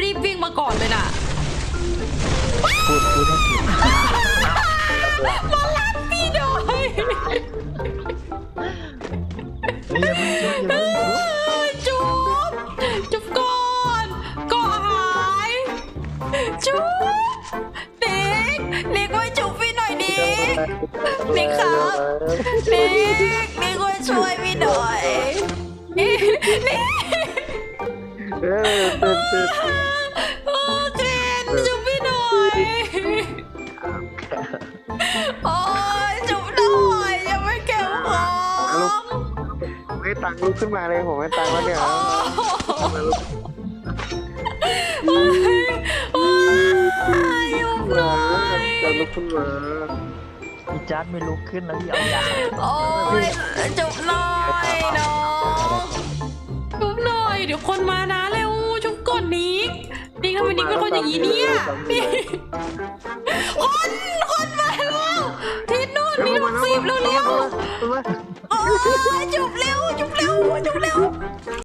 รีบวิ่งมาก่อนเลยน่ะพูดพูดให้ผิดมารับพี่หน่อยเฮ้ยอย่าเพิ่งจุ๊บอย่าเพิ่งจุ๊บจุ๊บจุ๊บก่อนก็หายจุ๊บเด็กเด็กมาจุ๊บพี่หน่อยดิเด็กครับเด็กเด็กมาช่วยพี่หน่อย เออเต้นเต้นโอ้เจนจุ๊บพี่หน่อยโอ้ยจุ๊บหน่อยยังไม่เก็บของผมให้ตังค์ลุกขึ้นมาเลยผมให้ตังค์แล้วเนี่ยโอ้ยโอ้ยยุบหน่อยจะลุกขึ้นมาพี่จัดไม่ลุกขึ้นนะพี่เอายาโอ้ยจุบหน่อยเนาะจุบหน่อยเดี๋ยวคนมานะ นิกทำไมนิกเป็นคนอย่างนี้เนี่ยนี่คนคนมาแล้วทิศนู่นมีลูกศิษย์เร็วๆโอ้ยจุบเร็วจุบเร็วจุบเร็ว